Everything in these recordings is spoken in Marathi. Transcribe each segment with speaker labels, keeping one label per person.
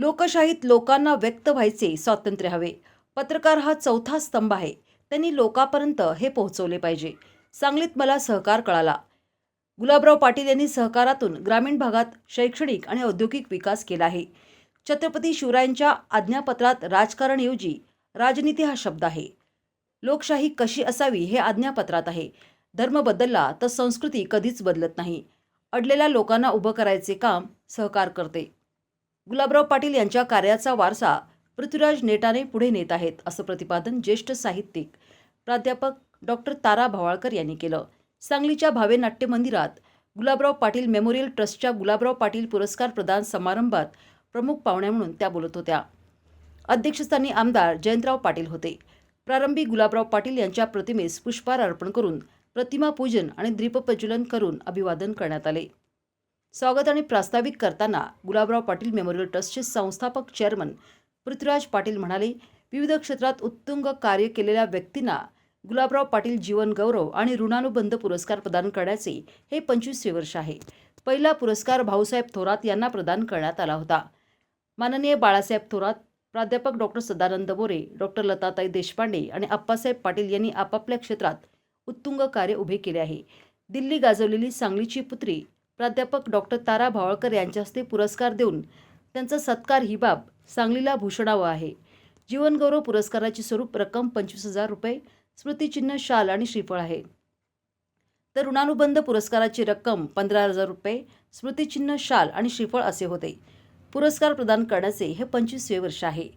Speaker 1: लोकशाहीत लोकांना व्यक्त व्हायचे स्वातंत्र्य हवे. पत्रकार हा चौथा स्तंभ आहे. त्यांनी लोकापर्यंत हे पोहोचवले पाहिजे. सांगलीत मला सहकार कळाला. गुलाबराव पाटील यांनी सहकारातून ग्रामीण भागात शैक्षणिक आणि औद्योगिक विकास केला आहे. छत्रपती शिवरायांच्या आज्ञापत्रात राजकारणऐवजी राजनीती हा शब्द आहे. लोकशाही कशी असावी हे आज्ञापत्रात आहे. धर्म बदलला तर संस्कृती कधीच बदलत नाही. अडलेल्या लोकांना उभं करायचे काम सहकार करते. गुलाबराव पाटील यांच्या कार्याचा वारसा पृथ्वीराज नेटाने पुढे नेत आहेत असं प्रतिपादन ज्येष्ठ साहित्यिक प्राध्यापक डॉक्टर तारा भवाळकर यांनी केलं. सांगलीच्या भावे नाट्य मंदिरात गुलाबराव पाटील मेमोरियल ट्रस्टच्या गुलाबराव पाटील पुरस्कार प्रदान समारंभात प्रमुख पाहुण्या म्हणून त्या बोलत होत्या. अध्यक्षस्थानी आमदार जयंतराव पाटील होते. प्रारंभी गुलाबराव पाटील यांच्या प्रतिमेस पुष्पहार अर्पण करून प्रतिमा पूजन आणि दीपप्रज्वलन करून अभिवादन करण्यात आले. स्वागत आणि प्रास्ताविक करताना गुलाबराव पाटील मेमोरियल ट्रस्टचे संस्थापक चेअरमन पृथ्वीराज पाटील म्हणाले विविध क्षेत्रात उत्तुंग कार्य केलेल्या व्यक्तींना गुलाबराव पाटील जीवन गौरव आणि ऋणानुबंध पुरस्कार प्रदान करण्याचे हे पंचवीसवे वर्ष आहे. पहिला पुरस्कार भाऊसाहेब थोरात यांना प्रदान करण्यात आला होता. माननीय बाळासाहेब थोरात प्राध्यापक डॉक्टर सदानंद बोरे डॉक्टर लताताई देशपांडे आणि आप्पासाहेब पाटील यांनी आपापल्या क्षेत्रात उत्तुंग कार्य उभे केले आहे. दिल्ली गाजवलेली सांगलीची पुत्री प्राध्यापक डॉक्टर तारा भावळकर यांच्या हस्ते पुरस्कार देऊन त्यांचा सत्कार ही बाब सांगलीला भूषणावं आहे. जीवनगौरव पुरस्काराची स्वरूप रक्कम पंचवीस हजार रुपये स्मृतिचिन्ह शाल आणि श्रीफळ आहे. तर ऋणानुबंध पुरस्काराची रक्कम पंधरा हजार रुपये स्मृतिचिन्ह शाल आणि श्रीफळ असे होते. पुरस्कार प्रदान करण्याचे हे पंचवीसवे वर्ष आहे.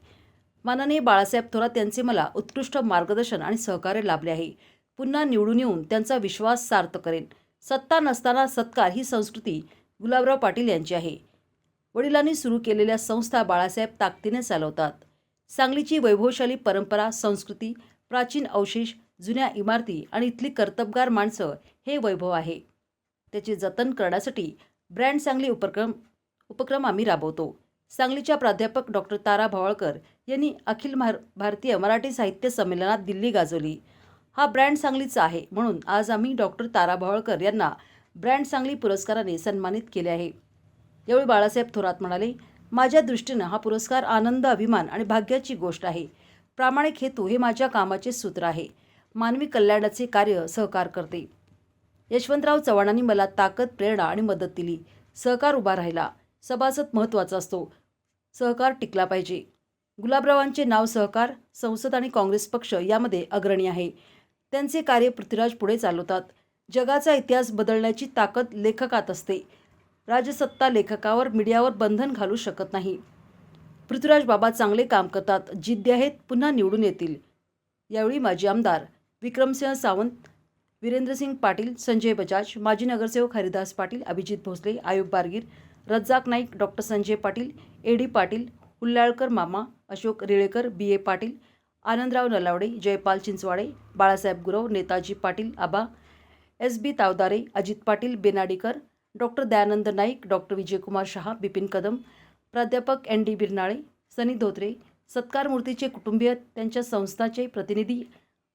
Speaker 1: माननीय बाळासाहेब थोरात यांचे मला उत्कृष्ट मार्गदर्शन आणि सहकार्य लाभले आहे. पुन्हा निवडून येऊन त्यांचा विश्वास सार्थ करेन. सत्ता नसताना सत्कार ही संस्कृती गुलाबराव पाटील यांची आहे. वडिलांनी सुरू केलेल्या संस्था बाळासाहेब ताकदीने चालवतात. सांगलीची वैभवशाली परंपरा संस्कृती प्राचीन अवशेष जुन्या इमारती आणि इथली कर्तबगार माणसं हे वैभव आहे. त्याचे जतन करण्यासाठी ब्रँड सांगली उपक्रम उपक्रम आम्ही राबवतो. सांगलीच्या प्राध्यापक डॉक्टर तारा भावळकर यांनी अखिल भार भारतीय मराठी साहित्य संमेलनात दिल्ली गाजवली. हा ब्रँड सांगलीचा आहे. म्हणून आज आम्ही डॉक्टर तारा भवाळकर यांना ब्रँड सांगली पुरस्काराने सन्मानित केले आहे. यावेळी बाळासाहेब थोरात म्हणाले माझ्या दृष्टीनं हा पुरस्कार आनंद अभिमान आणि भाग्याची गोष्ट आहे. प्रामाणिक हेतू हे माझ्या कामाचे सूत्र आहे. मानवी कल्याणाचे कार्य सहकार करते. यशवंतराव चव्हाणांनी मला ताकद प्रेरणा आणि मदत दिली. सहकार उभा राहिला. सभासद महत्त्वाचा असतो. सहकार टिकला पाहिजे. गुलाबरावांचे नाव सहकार संसद आणि काँग्रेस पक्ष यामध्ये अग्रणी आहे. त्यांचे कार्य पृथ्वीराज पुढे चालवतात. जगाचा इतिहास बदलण्याची ताकद लेखकात असते. राजसत्ता लेखकावर मीडियावर बंधन घालू शकत नाही. पृथ्वीराज बाबा चांगले काम करतात. जिद्दी आहेत पुन्हा निवडून येतील. यावेळी माजी आमदार विक्रमसिंह सावंत वीरेंद्रसिंग पाटील संजय बजाज माजी नगरसेवक Haridas Patil Abhijit Bhosale Ayub Bargir Razzak Naik doctor Sanjay Patil A D Patil Ullalkar मामा Ashok Relekar B A Patil Anandrao Nalawade Jaipal Chinchwade Balasaheb Gurav Netaji Patil Aba S B Tawdare Ajit Patil Benadikar doctor Dayanand Naik doctor Vijaykumar Shah Bipin Kadam प्राध्यापक एन डी बिरनाळे सनी धोत्रे सत्कार मूर्तीचे कुटुंबीय त्यांच्या संस्थाचे प्रतिनिधी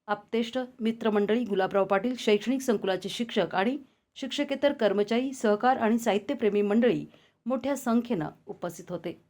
Speaker 1: आप्तेष्ट मित्रमंडळी गुलाबराव पाटील शैक्षणिक संकुलाचे शिक्षक आणि शिक्षकेतर कर्मचारी सहकार आणि साहित्यप्रेमी मंडळी मोठ्या संख्येनं उपस्थित होते.